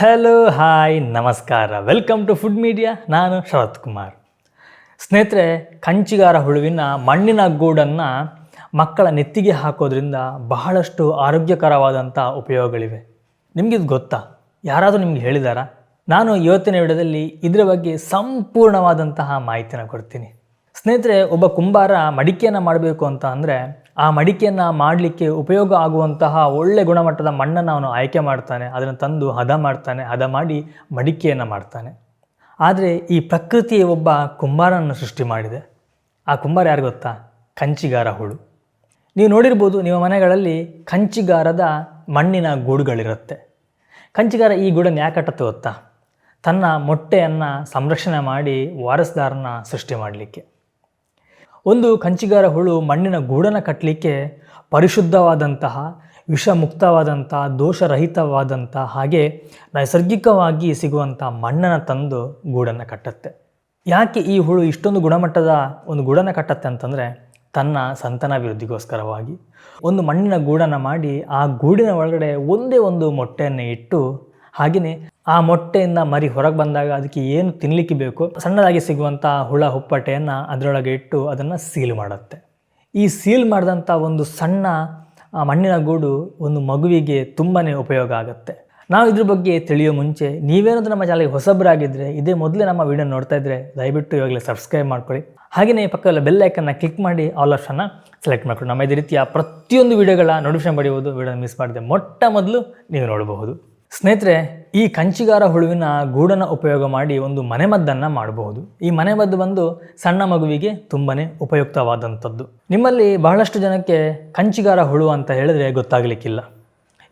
Hello hi ನಮಸ್ಕಾರ. Welcome to food media ನಾನು ಶರತ್ ಕುಮಾರ್. ಸ್ನೇಹಿತರೆ, ಕಂಚಿಗಾರ ಹುಳುವಿನ ಮಣ್ಣಿನ ಗೂಡನ್ನು ಮಕ್ಕಳ ನೆತ್ತಿಗೆ ಹಾಕೋದ್ರಿಂದ ಬಹಳಷ್ಟು ಆರೋಗ್ಯಕರವಾದಂಥ ಉಪಯೋಗಗಳಿವೆ. ನಿಮಗಿದು ಗೊತ್ತಾ? ಯಾರಾದರೂ ನಿಮ್ಗೆ ಹೇಳಿದಾರಾ? ನಾನು ಇವತ್ತಿನ ವಿಡದಲ್ಲಿ ಇದರ ಬಗ್ಗೆ ಸಂಪೂರ್ಣವಾದಂತಹ ಮಾಹಿತಿನ ಕೊಡ್ತೀನಿ. ಸ್ನೇಹಿತರೆ, ಒಬ್ಬ ಕುಂಬಾರ ಮಡಿಕೆಯನ್ನು ಮಾಡಬೇಕು ಅಂತ ಅಂದರೆ ಆ ಮಡಿಕೆಯನ್ನು ಮಾಡಲಿಕ್ಕೆ ಉಪಯೋಗ ಆಗುವಂತಹ ಒಳ್ಳೆ ಗುಣಮಟ್ಟದ ಮಣ್ಣನ್ನು ಅವನು ಆಯ್ಕೆ ಮಾಡ್ತಾನೆ, ಅದನ್ನು ತಂದು ಹದ ಮಾಡ್ತಾನೆ, ಹದ ಮಾಡಿ ಮಡಿಕೆಯನ್ನು ಮಾಡ್ತಾನೆ. ಆದರೆ ಈ ಪ್ರಕೃತಿ ಒಬ್ಬ ಕುಂಬಾರನನ್ನು ಸೃಷ್ಟಿ ಮಾಡಿದೆ. ಆ ಕುಂಬಾರ ಯಾರು ಗೊತ್ತಾ? ಕಂಚಿಗಾರ ಹುಳು. ನೀವು ನೋಡಿರ್ಬೋದು, ನಿಮ್ಮ ಮನೆಗಳಲ್ಲಿ ಕಂಚಿಗಾರದ ಮಣ್ಣಿನ ಗೂಡುಗಳಿರುತ್ತೆ. ಕಂಚಿಗಾರ ಈ ಗೂಡನ್ನು ಯಾಕೆ ಕಟ್ಟತ್ತೆ ಗೊತ್ತಾ? ತನ್ನ ಮೊಟ್ಟೆಯನ್ನು ಸಂರಕ್ಷಣೆ ಮಾಡಿ ವಾರಸ್ದಾರನ ಸೃಷ್ಟಿ ಮಾಡಲಿಕ್ಕೆ. ಒಂದು ಕಂಚಿಗಾರ ಹುಳು ಮಣ್ಣಿನ ಗೂಡನ್ನು ಕಟ್ಟಲಿಕ್ಕೆ ಪರಿಶುದ್ಧವಾದಂತಹ, ವಿಷಮುಕ್ತವಾದಂಥ, ದೋಷರಹಿತವಾದಂಥ ಹಾಗೆ ನೈಸರ್ಗಿಕವಾಗಿ ಸಿಗುವಂಥ ಮಣ್ಣನ್ನು ತಂದು ಗೂಡನ್ನು ಕಟ್ಟತ್ತೆ. ಯಾಕೆ ಈ ಹುಳು ಇಷ್ಟೊಂದು ಗುಣಮಟ್ಟದ ಒಂದು ಗೂಡನ್ನು ಕಟ್ಟತ್ತೆ ಅಂತಂದರೆ ತನ್ನ ಸಂತಾನಾಭಿವೃದ್ಧಿಗೋಸ್ಕರವಾಗಿ ಒಂದು ಮಣ್ಣಿನ ಗೂಡನ್ನು ಮಾಡಿ ಆ ಗೂಡಿನ ಒಳಗಡೆ ಒಂದೇ ಒಂದು ಮೊಟ್ಟೆಯನ್ನು ಇಟ್ಟು ಹಾಗೆಯೇ ಆ ಮೊಟ್ಟೆಯಿಂದ ಮರಿ ಹೊರಗೆ ಬಂದಾಗ ಅದಕ್ಕೆ ಏನು ತಿನ್ನಲಿಕ್ಕೆ ಬೇಕು? ಸಣ್ಣದಾಗಿ ಸಿಗುವಂಥ ಹುಳ ಹುಪ್ಪಟೆಯನ್ನು ಅದರೊಳಗೆ ಇಟ್ಟು ಅದನ್ನು ಸೀಲ್ ಮಾಡುತ್ತೆ. ಈ ಸೀಲ್ ಮಾಡಿದಂಥ ಒಂದು ಸಣ್ಣ ಮಣ್ಣಿನ ಗೂಡು ಒಂದು ಮಗುವಿಗೆ ತುಂಬಾ ಉಪಯೋಗ ಆಗುತ್ತೆ. ನಾವು ಇದ್ರ ಬಗ್ಗೆ ತಿಳಿಯೋ ಮುಂಚೆ ನೀವೇನಾದರೂ ನಮ್ಮ ಚಾನಲ್ಗೆ ಹೊಸಬರಾಗಿದ್ದರೆ ಇದೇ ಮೊದಲೇ ನಮ್ಮ ವಿಡಿಯೋ ನೋಡ್ತಾ ಇದ್ದರೆ ದಯವಿಟ್ಟು ಇವಾಗಲೇ ಸಬ್ಸ್ಕ್ರೈಬ್ ಮಾಡ್ಕೊಳ್ಳಿ. ಹಾಗೆಯೇ ಪಕ್ಕದಲ್ಲಿ ಬೆಲ್ ಐಕನ್ನ ಕ್ಲಿಕ್ ಮಾಡಿ ಆಲ್ ಆಪ್ಷನ್ನ ಸೆಲೆಕ್ಟ್ ಮಾಡ್ಕೊಳ್ಳಿ. ನಮ್ಮ ಇದೇ ರೀತಿಯ ಪ್ರತಿಯೊಂದು ವಿಡಿಯೋಗಳ ನೋಟಿಫಿಕೇಶನ್ ಪಡೆಯುವುದು ವಿಡಿಯೋ ಮಿಸ್ ಮಾಡಿದೆ ಮೊಟ್ಟ ಮೊದಲು ನೀವು ನೋಡಬಹುದು. ಸ್ನೇಹಿತರೆ, ಈ ಕಂಚಿಗಾರ ಹುಳುವಿನ ಗೂಡನ್ನು ಉಪಯೋಗ ಮಾಡಿ ಒಂದು ಮನೆಮದ್ದನ್ನು ಮಾಡಬಹುದು. ಈ ಮನೆಮದ್ದು ಬಂದು ಸಣ್ಣ ಮಗುವಿಗೆ ತುಂಬಾ ಉಪಯುಕ್ತವಾದಂಥದ್ದು. ನಿಮ್ಮಲ್ಲಿ ಬಹಳಷ್ಟು ಜನಕ್ಕೆ ಕಂಚಿಗಾರ ಹುಳು ಅಂತ ಹೇಳಿದ್ರೆ ಗೊತ್ತಾಗಲಿಕ್ಕಿಲ್ಲ.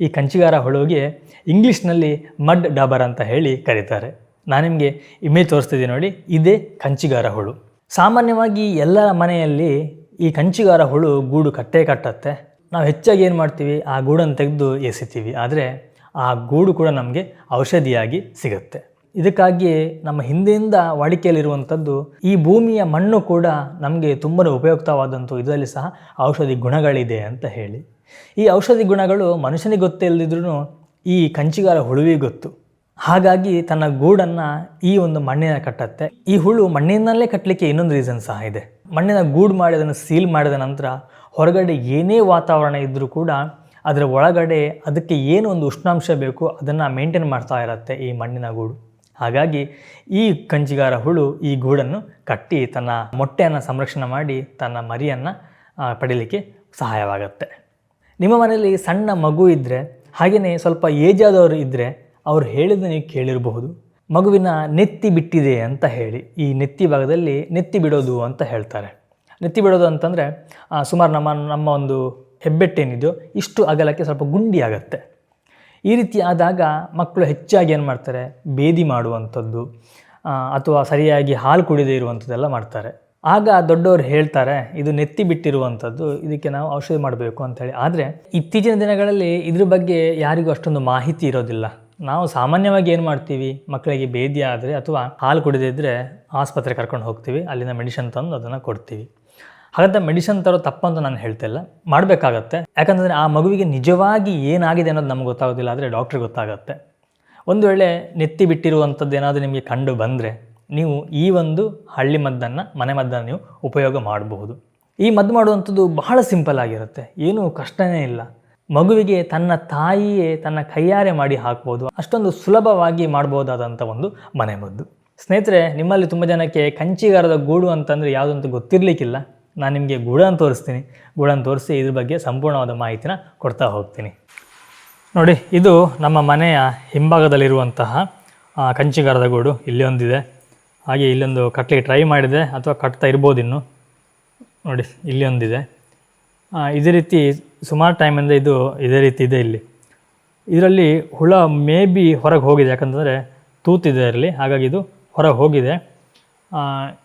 ಈ ಕಂಚಿಗಾರ ಹುಳುವಿಗೆ ಇಂಗ್ಲೀಷ್ನಲ್ಲಿ ಮಡ್ ಡಾಬರ್ ಅಂತ ಹೇಳಿ ಕರೀತಾರೆ. ನಾನು ನಿಮಗೆ ಇಮೇಜ್ ತೋರಿಸ್ತಿದ್ದೀನಿ ನೋಡಿ, ಇದೇ ಕಂಚಿಗಾರ ಹುಳು. ಸಾಮಾನ್ಯವಾಗಿ ಎಲ್ಲರ ಮನೆಯಲ್ಲಿ ಈ ಕಂಚಿಗಾರ ಹುಳು ಗೂಡು ಕಟ್ಟೇ ಕಟ್ಟತ್ತೆ. ನಾವು ಹೆಚ್ಚಾಗಿ ಏನು ಮಾಡ್ತೀವಿ, ಆ ಗೂಡನ್ನು ತೆಗೆದು ಎಸಿತೀವಿ. ಆದರೆ ಆ ಗೂಡು ಕೂಡ ನಮಗೆ ಔಷಧಿಯಾಗಿ ಸಿಗುತ್ತೆ. ಇದಕ್ಕಾಗಿ ನಮ್ಮ ಹಿಂದೆಯಿಂದ ವಾಡಿಕೆಯಲ್ಲಿರುವಂಥದ್ದು ಈ ಭೂಮಿಯ ಮಣ್ಣು ಕೂಡ ನಮಗೆ ತುಂಬಾ ಉಪಯುಕ್ತವಾದಂಥ ಇದರಲ್ಲಿ ಸಹ ಔಷಧಿ ಗುಣಗಳಿದೆ ಅಂತ ಹೇಳಿ. ಈ ಔಷಧಿ ಗುಣಗಳು ಮನುಷ್ಯನಿಗೆ ಗೊತ್ತೇ ಇಲ್ಲದಿದ್ರೂ ಈ ಕಂಚಿಗಾರ ಹುಳುವಿಗೆ ಗೊತ್ತು. ಹಾಗಾಗಿ ತನ್ನ ಗೂಡನ್ನು ಈ ಒಂದು ಮಣ್ಣಿನ ಕಟ್ಟತ್ತೆ. ಈ ಹುಳು ಮಣ್ಣಿನಲ್ಲೇ ಕಟ್ಟಲಿಕ್ಕೆ ಇನ್ನೊಂದು ರೀಸನ್ ಸಹ ಇದೆ. ಮಣ್ಣಿನ ಗೂಡು ಮಾಡಿ ಅದನ್ನು ಸೀಲ್ ಮಾಡಿದ ನಂತರ ಹೊರಗಡೆ ಏನೇ ವಾತಾವರಣ ಇದ್ದರೂ ಕೂಡ ಅದರ ಒಳಗಡೆ ಅದಕ್ಕೆ ಏನು ಒಂದು ಉಷ್ಣಾಂಶ ಬೇಕು ಅದನ್ನು ಮೇಂಟೈನ್ ಮಾಡ್ತಾ ಇರುತ್ತೆ ಈ ಮಣ್ಣಿನ ಗೂಡು. ಹಾಗಾಗಿ ಈ ಕಂಜಿಗಾರ ಹುಳು ಈ ಗೂಡನ್ನು ಕಟ್ಟಿ ತನ್ನ ಮೊಟ್ಟೆಯನ್ನು ಸಂರಕ್ಷಣೆ ಮಾಡಿ ತನ್ನ ಮರಿಯನ್ನು ಪಡೀಲಿಕ್ಕೆ ಸಹಾಯವಾಗುತ್ತೆ. ನಿಮ್ಮ ಮನೆಯಲ್ಲಿ ಸಣ್ಣ ಮಗು ಇದ್ದರೆ ಹಾಗೆಯೇ ಸ್ವಲ್ಪ ಏಜ್ ಆದವರು ಇದ್ದರೆ ಅವ್ರು ಹೇಳಿದ ನೀವು ಕೇಳಿರಬಹುದು. ಮಗುವಿನ ನೆತ್ತಿ ಬಿಟ್ಟಿದೆ ಅಂತ ಹೇಳಿ, ಈ ನೆತ್ತಿ ಭಾಗದಲ್ಲಿ ನೆತ್ತಿ ಬಿಡೋದು ಅಂತ ಹೇಳ್ತಾರೆ. ನೆತ್ತಿ ಬಿಡೋದು ಅಂತಂದರೆ ಸುಮಾರು ನಮ್ಮ ನಮ್ಮ ಒಂದು ಹೆಬ್ಬೆಟ್ಟೇನಿದೆಯೋ ಇಷ್ಟು ಅಗಲಕ್ಕೆ ಸ್ವಲ್ಪ ಗುಂಡಿ ಆಗುತ್ತೆ. ಈ ರೀತಿ ಆದಾಗ ಮಕ್ಕಳು ಹೆಚ್ಚಾಗಿ ಏನು ಮಾಡ್ತಾರೆ? ಬೇದಿ ಮಾಡುವಂಥದ್ದು ಅಥವಾ ಸರಿಯಾಗಿ ಹಾಲು ಕುಡಿದೇ ಇರುವಂಥದ್ದೆಲ್ಲ ಮಾಡ್ತಾರೆ. ಆಗ ದೊಡ್ಡವರು ಹೇಳ್ತಾರೆ, ಇದು ನೆತ್ತಿ ಬಿಟ್ಟಿರುವಂಥದ್ದು, ಇದಕ್ಕೆ ನಾವು ಔಷಧಿ ಮಾಡಬೇಕು ಅಂಥೇಳಿ ಆದರೆ ಇತ್ತೀಚಿನ ದಿನಗಳಲ್ಲಿ ಇದ್ರ ಬಗ್ಗೆ ಯಾರಿಗೂ ಅಷ್ಟೊಂದು ಮಾಹಿತಿ ಇರೋದಿಲ್ಲ. ನಾವು ಸಾಮಾನ್ಯವಾಗಿ ಏನು ಮಾಡ್ತೀವಿ? ಮಕ್ಕಳಿಗೆ ಬೇದಿ ಆದರೆ ಅಥವಾ ಹಾಲು ಕುಡಿದೇ ಇದ್ದರೆ ಆಸ್ಪತ್ರೆ ಕರ್ಕೊಂಡು ಹೋಗ್ತೀವಿ ಅಲ್ಲಿನ ಮೆಡಿಷನ್ ತಂದು ಅದನ್ನು ಕೊಡ್ತೀವಿ. ಹಾಗಂತ ಮೆಡಿಸಿನ್ ತರೋ ತಪ್ಪಂತ ನಾನು ಹೇಳ್ತಿಲ್ಲ ಮಾಡಬೇಕಾಗತ್ತೆ. ಯಾಕಂತಂದರೆ ಆ ಮಗುವಿಗೆ ನಿಜವಾಗಿ ಏನಾಗಿದೆ ಅನ್ನೋದು ನಮ್ಗೆ ಗೊತ್ತಾಗೋದಿಲ್ಲ, ಆದರೆ ಡಾಕ್ಟ್ರಿಗೆ ಗೊತ್ತಾಗತ್ತೆ. ಒಂದು ವೇಳೆ ನೆತ್ತಿ ಬಿಟ್ಟಿರುವಂಥದ್ದು ಏನಾದರೂ ನಿಮಗೆ ಕಂಡು ಬಂದರೆ, ನೀವು ಈ ಒಂದು ಹಳ್ಳಿ ಮದ್ದನ್ನು, ಮನೆ ಮದ್ದನ್ನು ನೀವು ಉಪಯೋಗ ಮಾಡಬಹುದು. ಈ ಮದ್ದು ಮಾಡುವಂಥದ್ದು ಬಹಳ ಸಿಂಪಲ್ ಆಗಿರುತ್ತೆ. ಏನೂ ಕಷ್ಟನೇ ಇಲ್ಲ. ಮಗುವಿಗೆ ತನ್ನ ತಾಯಿಯೇ ತನ್ನ ಕೈಯಾರೆ ಮಾಡಿ ಹಾಕ್ಬೋದು. ಅಷ್ಟೊಂದು ಸುಲಭವಾಗಿ ಮಾಡ್ಬೋದಾದಂಥ ಒಂದು ಮನೆ ಮದ್ದು. ಸ್ನೇಹಿತರೆ, ನಿಮ್ಮಲ್ಲಿ ತುಂಬ ಜನಕ್ಕೆ ಕಂಚಿಗಾರದ ಗೂಡು ಅಂತಂದರೆ ಯಾವುದಂತ ಗೊತ್ತಿರಲಿಕ್ಕಿಲ್ಲ. ನಾನು ನಿಮಗೆ ಗೂಡನ್ನು ತೋರಿಸ್ತೀನಿ. ಗೂಡನ್ನು ತೋರಿಸಿ ಇದ್ರ ಬಗ್ಗೆ ಸಂಪೂರ್ಣವಾದ ಮಾಹಿತಿನ ಕೊಡ್ತಾ ಹೋಗ್ತೀನಿ. ನೋಡಿ, ಇದು ನಮ್ಮ ಮನೆಯ ಹಿಂಭಾಗದಲ್ಲಿರುವಂತಹ ಕಂಚಿಗಾರದ ಗೂಡು. ಇಲ್ಲಿ ಒಂದಿದೆ. ಹಾಗೆ ಇಲ್ಲೊಂದು ಕಟ್ಟಲಿಕ್ಕೆ ಟ್ರೈ ಮಾಡಿದೆ ಅಥವಾ ಕಟ್ತಾ ಇರ್ಬೋದು ಇನ್ನು. ನೋಡಿ, ಇಲ್ಲಿ ಒಂದಿದೆ. ಇದೇ ರೀತಿ ಸುಮಾರು ಟೈಮಿಂದ ಇದು ಇದೇ ರೀತಿ ಇದೆ ಇಲ್ಲಿ. ಇದರಲ್ಲಿ ಹುಳ ಮೇ ಬಿ ಹೊರಗೆ ಹೋಗಿದೆ, ಯಾಕಂತಂದರೆ ತೂತಿದೆ ಇರಲಿ ಹಾಗಾಗಿ ಇದು ಹೊರಗೆ ಹೋಗಿದೆ.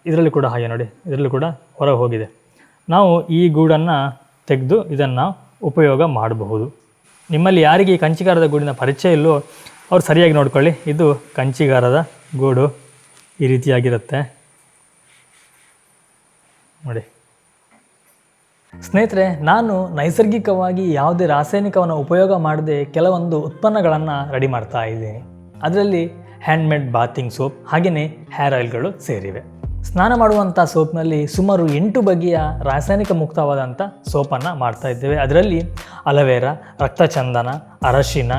ಇದರಲ್ಲಿ ಕೂಡ ಹಾಗೆ ನೋಡಿ. ಇದರಲ್ಲಿ ಕೂಡ ಹೊರಗೆ ಹೋಗಿದೆ. ನಾವು ಈ ಗೂಡನ್ನು ತೆಗೆದು ಇದನ್ನು ಉಪಯೋಗ ಮಾಡಬಹುದು. ನಿಮ್ಮಲ್ಲಿ ಯಾರಿಗೆ ಈ ಕಂಚಿಗಾರದ ಗೂಡಿನ ಪರಿಚಯ ಇಲ್ಲೋ ಅವ್ರು ಸರಿಯಾಗಿ ನೋಡ್ಕೊಳ್ಳಿ. ಇದು ಕಂಚಿಗಾರದ ಗೂಡು ಈ ರೀತಿಯಾಗಿರುತ್ತೆ. ನೋಡಿ. ಸ್ನೇಹಿತರೆ, ನಾನು ನೈಸರ್ಗಿಕವಾಗಿ ಯಾವುದೇ ರಾಸಾಯನಿಕವನ್ನು ಉಪಯೋಗ ಮಾಡದೆ ಕೆಲವೊಂದು ಉತ್ಪನ್ನಗಳನ್ನು ರೆಡಿ ಮಾಡ್ತಾ ಇದ್ದೀನಿ. ಅದರಲ್ಲಿ ಹ್ಯಾಂಡ್ಮೇಡ್ ಬಾತಿಂಗ್ ಸೋಪ್, ಹಾಗೆಯೇ ಹೇರ್ ಆಯಿಲ್ಗಳು ಸೇರಿವೆ. ಸ್ನಾನ ಮಾಡುವಂಥ ಸೋಪ್ನಲ್ಲಿ ಸುಮಾರು ಎಂಟು ಬಗೆಯ ರಾಸಾಯನಿಕ ಮುಕ್ತವಾದಂಥ ಸೋಪನ್ನು ಮಾಡ್ತಾ ಇದ್ದೇವೆ. ಅದರಲ್ಲಿ ಅಲವೇರಾ, ರಕ್ತಚಂದನ, ಅರಶಿನ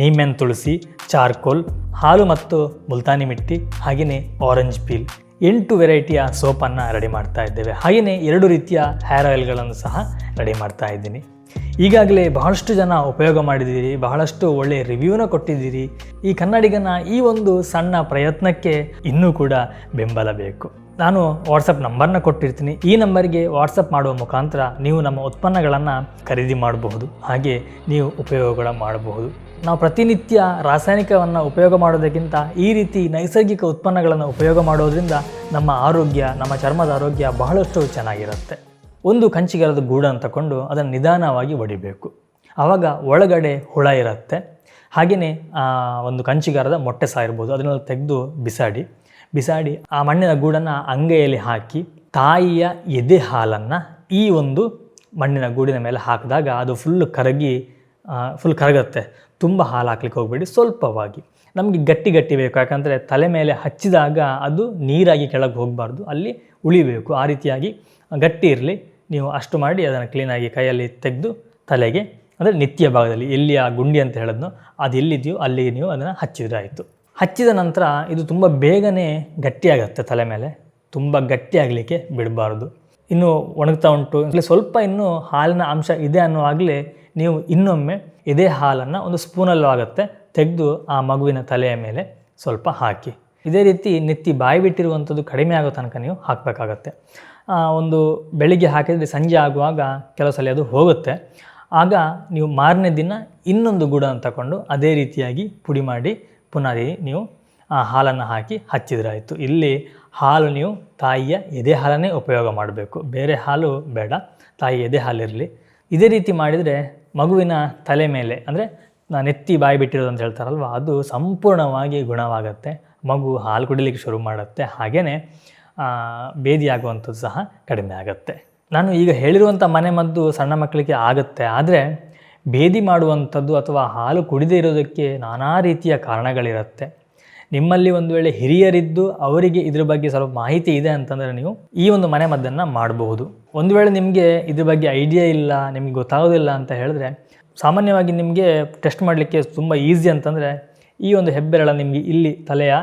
ನೀಮೆನ್ ತುಳಸಿ, ಚಾರ್ಕೋಲ್, ಹಾಲು ಮತ್ತು ಮುಲ್ತಾನಿ ಮಿಟ್ಟಿ, ಹಾಗೆಯೇ ಆರೆಂಜ್ ಪೀಲ್ ಎಂಟು ವೆರೈಟಿಯ ಸೋಪನ್ನು ರೆಡಿ ಮಾಡ್ತಾ ಇದ್ದೇವೆ. ಹಾಗೆಯೇ ಎರಡು ರೀತಿಯ ಹೇರ್ ಆಯಿಲ್ಗಳನ್ನು ಸಹ ರೆಡಿ ಮಾಡ್ತಾ ಇದ್ದೀನಿ. ಈಗಾಗಲೇ ಬಹಳಷ್ಟು ಜನ ಉಪಯೋಗ ಮಾಡಿದ್ದೀರಿ, ಬಹಳಷ್ಟು ಒಳ್ಳೆಯ ರಿವ್ಯೂನ ಕೊಟ್ಟಿದ್ದೀರಿ. ಈ ಕನ್ನಡಿಗನ ಈ ಒಂದು ಸಣ್ಣ ಪ್ರಯತ್ನಕ್ಕೆ ಇನ್ನೂ ಕೂಡ ಬೆಂಬಲ ಬೇಕು. ನಾನು ವಾಟ್ಸಪ್ ನಂಬರ್ನ ಕೊಟ್ಟಿರ್ತೀನಿ. ಈ ನಂಬರ್ಗೆ ವಾಟ್ಸಪ್ ಮಾಡುವ ಮುಖಾಂತರ ನೀವು ನಮ್ಮ ಉತ್ಪನ್ನಗಳನ್ನು ಖರೀದಿ ಮಾಡಬಹುದು. ಹಾಗೆ ನೀವು ಉಪಯೋಗಗಳ ಮಾಡಬಹುದು. ನಾವು ಪ್ರತಿನಿತ್ಯ ರಾಸಾಯನಿಕವನ್ನು ಉಪಯೋಗ ಮಾಡೋದಕ್ಕಿಂತ ಈ ರೀತಿ ನೈಸರ್ಗಿಕ ಉತ್ಪನ್ನಗಳನ್ನು ಉಪಯೋಗ ಮಾಡೋದ್ರಿಂದ ನಮ್ಮ ಆರೋಗ್ಯ, ನಮ್ಮ ಚರ್ಮದ ಆರೋಗ್ಯ ಬಹಳಷ್ಟು ಚೆನ್ನಾಗಿರುತ್ತೆ. ಒಂದು ಕಂಚಿಗರದ ಗೂಡನ್ನು ತಗೊಂಡು ಅದನ್ನು ನಿಧಾನವಾಗಿ ಒಡಿಬೇಕು. ಆವಾಗ ಒಳಗಡೆ ಹುಳ ಇರುತ್ತೆ. ಹಾಗೆಯೇ ಒಂದು ಕಂಚಿಗಾರದ ಮೊಟ್ಟೆ ಸಹ ಇರ್ಬೋದು. ಅದನ್ನೆಲ್ಲ ತೆಗೆದು ಬಿಸಾಡಿ ಬಿಸಾಡಿ ಆ ಮಣ್ಣಿನ ಗೂಡನ್ನು ಅಂಗೈಯಲ್ಲಿ ಹಾಕಿ ತಾಯಿಯ ಎದೆ ಹಾಲನ್ನು ಈ ಒಂದು ಮಣ್ಣಿನ ಗೂಡಿನ ಮೇಲೆ ಹಾಕಿದಾಗ ಅದು ಫುಲ್ ಕರಗಿ ಫುಲ್ ಕರಗುತ್ತೆ. ತುಂಬ ಹಾಲು ಹಾಕ್ಲಿಕ್ಕೆ ಹೋಗಬೇಡಿ. ಸ್ವಲ್ಪವಾಗಿ. ನಮಗೆ ಗಟ್ಟಿ ಗಟ್ಟಿ ಬೇಕು. ಯಾಕಂದರೆ ತಲೆ ಮೇಲೆ ಹಚ್ಚಿದಾಗ ಅದು ನೀರಾಗಿ ಕೆಳಗೆ ಹೋಗಬಾರ್ದು. ಅಲ್ಲಿ ಉಳಿಬೇಕು. ಆ ರೀತಿಯಾಗಿ ಗಟ್ಟಿ ಇರಲಿ. ನೀವು ಅಷ್ಟು ಮಾಡಿ ಅದನ್ನು ಕ್ಲೀನಾಗಿ ಕೈಯಲ್ಲಿ ತೆಗೆದು ತಲೆಗೆ, ಅಂದರೆ ನಿತ್ಯ ಭಾಗದಲ್ಲಿ, ಎಲ್ಲಿ ಆ ಗುಂಡಿ ಅಂತ ಹೇಳಿದ್ನೋ ಅದು ಎಲ್ಲಿದೆಯೋ ಅಲ್ಲಿಗೆ ನೀವು ಅದನ್ನು ಹಚ್ಚಿದ್ರೆ ಆಯಿತು. ಹಚ್ಚಿದ ನಂತರ ಇದು ತುಂಬ ಬೇಗನೆ ಗಟ್ಟಿಯಾಗುತ್ತೆ ತಲೆ ಮೇಲೆ, ತುಂಬ ಗಟ್ಟಿಯಾಗಲಿಕ್ಕೆ ಬಿಡಬಾರ್ದು. ಇನ್ನು ಒಣಗ್ತಾ ಉಂಟು ಸ್ವಲ್ಪ ಇನ್ನೂ ಹಾಲಿನ ಅಂಶ ಇದೆ ಅನ್ನುವಾಗಲೇ ನೀವು ಇನ್ನೊಮ್ಮೆ ಇದೇ ಹಾಲನ್ನು ಒಂದು ಸ್ಪೂನಲ್ಲೂ ಆಗುತ್ತೆ, ತೆಗೆದು ಆ ಮಗುವಿನ ತಲೆಯ ಮೇಲೆ ಸ್ವಲ್ಪ ಹಾಕಿ. ಇದೇ ರೀತಿ ನೆತ್ತಿ ಬಾಯಿ ಬಿಟ್ಟಿರುವಂಥದ್ದು ಕಡಿಮೆ ಆಗೋ ತನಕ ನೀವು ಹಾಕಬೇಕಾಗತ್ತೆ. ಒಂದು ಬೆಳಿಗ್ಗೆ ಹಾಕಿದರೆ ಸಂಜೆ ಆಗುವಾಗ ಕೆಲವು ಸಲ ಅದು ಹೋಗುತ್ತೆ. ಆಗ ನೀವು ಮಾರನೇ ದಿನ ಇನ್ನೊಂದು ಗೂಡನ್ನು ತಗೊಂಡು ಅದೇ ರೀತಿಯಾಗಿ ಪುಡಿ ಮಾಡಿ ಪುನಃ ನೀವು, ಆ, ಹಾಲನ್ನು ಹಾಕಿ ಹಚ್ಚಿದ್ರಾಯಿತು. ಇಲ್ಲಿ ಹಾಲು ನೀವು ತಾಯಿಯ ಎದೆ ಹಾಲನ್ನೇ ಉಪಯೋಗ ಮಾಡಬೇಕು. ಬೇರೆ ಹಾಲು ಬೇಡ, ತಾಯಿ ಎದೆ ಹಾಲಿರಲಿ. ಇದೇ ರೀತಿ ಮಾಡಿದರೆ ಮಗುವಿನ ತಲೆ ಮೇಲೆ, ಅಂದರೆ ನೆತ್ತಿ ಬಾಯಿ ಬಿಟ್ಟಿರೋದು ಅಂತ ಹೇಳ್ತಾರಲ್ವ, ಅದು ಸಂಪೂರ್ಣವಾಗಿ ಗುಣವಾಗುತ್ತೆ. ಮಗು ಹಾಲು ಕುಡಿಲಿಕ್ಕೆ ಶುರು ಮಾಡುತ್ತೆ. ಹಾಗೆಯೇ ಬೇದಿಯಾಗುವಂಥದ್ದು ಸಹ ಕಡಿಮೆ ಆಗುತ್ತೆ. ನಾನು ಈಗ ಹೇಳಿರುವಂಥ ಮನೆ ಮದ್ದು ಸಣ್ಣ ಮಕ್ಕಳಿಗೆ ಆಗುತ್ತೆ. ಆದರೆ ಭೇದಿ ಮಾಡುವಂಥದ್ದು ಅಥವಾ ಹಾಲು ಕುಡಿದೇ ಇರೋದಕ್ಕೆ ನಾನಾ ರೀತಿಯ ಕಾರಣಗಳಿರುತ್ತೆ. ನಿಮ್ಮಲ್ಲಿ ಒಂದು ವೇಳೆ ಹಿರಿಯರಿದ್ದು ಅವರಿಗೆ ಇದ್ರ ಬಗ್ಗೆ ಸ್ವಲ್ಪ ಮಾಹಿತಿ ಇದೆ ಅಂತಂದರೆ ನೀವು ಈ ಒಂದು ಮನೆ ಮದ್ದನ್ನು ಮಾಡಬಹುದು. ಒಂದು ವೇಳೆ ನಿಮಗೆ ಇದ್ರ ಬಗ್ಗೆ ಐಡಿಯಾ ಇಲ್ಲ, ನಿಮಗೆ ಗೊತ್ತಾಗೋದಿಲ್ಲ ಅಂತ ಹೇಳಿದ್ರೆ, ಸಾಮಾನ್ಯವಾಗಿ ನಿಮಗೆ ಟೆಸ್ಟ್ ಮಾಡಲಿಕ್ಕೆ ತುಂಬ ಈಸಿ ಅಂತಂದರೆ ಈ ಒಂದು ಹೆಬ್ಬೆರಳ ನಿಮಗೆ ಇಲ್ಲಿ ತಲೆಯ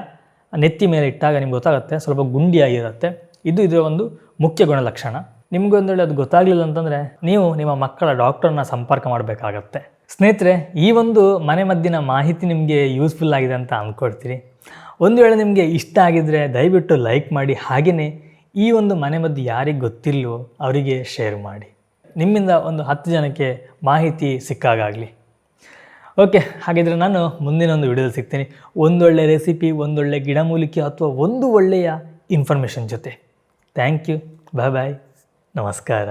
ನೆತ್ತಿ ಮೇಲೆ ಇಟ್ಟಾಗ ನಿಮ್ಗೆ ಗೊತ್ತಾಗುತ್ತೆ, ಸ್ವಲ್ಪ ಗುಂಡಿಯಾಗಿರುತ್ತೆ. ಇದು ಇದರ ಒಂದು ಮುಖ್ಯ ಗುಣಲಕ್ಷಣ. ನಿಮ್ಗೊಂದು ವೇಳೆ ಅದು ಗೊತ್ತಾಗಲಿಲ್ಲ ಅಂತಂದರೆ ನೀವು ನಿಮ್ಮ ಮಕ್ಕಳ ಡಾಕ್ಟರ್ನ ಸಂಪರ್ಕ ಮಾಡಬೇಕಾಗತ್ತೆ. ಸ್ನೇಹಿತರೆ, ಈ ಒಂದು ಮನೆ ಮದ್ದಿನ ಮಾಹಿತಿ ನಿಮಗೆ ಯೂಸ್ಫುಲ್ ಆಗಿದೆ ಅಂತ ಅಂದ್ಕೊಳ್ತೀರಿ ಒಂದು ವೇಳೆ ನಿಮಗೆ ಇಷ್ಟ ಆಗಿದ್ದರೆ ದಯವಿಟ್ಟು ಲೈಕ್ ಮಾಡಿ ಹಾಗೆಯೇ ಈ ಒಂದು ಮನೆ ಮದ್ದು ಯಾರಿಗೆ ಗೊತ್ತಿಲ್ಲವೋ ಅವರಿಗೆ ಶೇರ್ ಮಾಡಿ. ನಿಮ್ಮಿಂದ ಒಂದು ಹತ್ತು ಜನಕ್ಕೆ ಮಾಹಿತಿ ಸಿಕ್ಕಾಗಲಿ ಓಕೆ, ಹಾಗಿದ್ರೆ ನಾನು ಮುಂದಿನ ಒಂದು ವಿಡಿಯೋದಲ್ಲಿ ಸಿಗ್ತೀನಿ. ಒಂದೊಳ್ಳೆ ರೆಸಿಪಿ ಒಂದೊಳ್ಳೆ ಗಿಡಮೂಲಿಕೆ ಅಥವಾ ಒಂದು ಒಳ್ಳೆಯ ಇನ್ಫಾರ್ಮೇಷನ್ ಜೊತೆ. ಥ್ಯಾಂಕ್ ಯು ಬಾಯ್ ಬಾಯ್ ನಮಸ್ಕಾರ.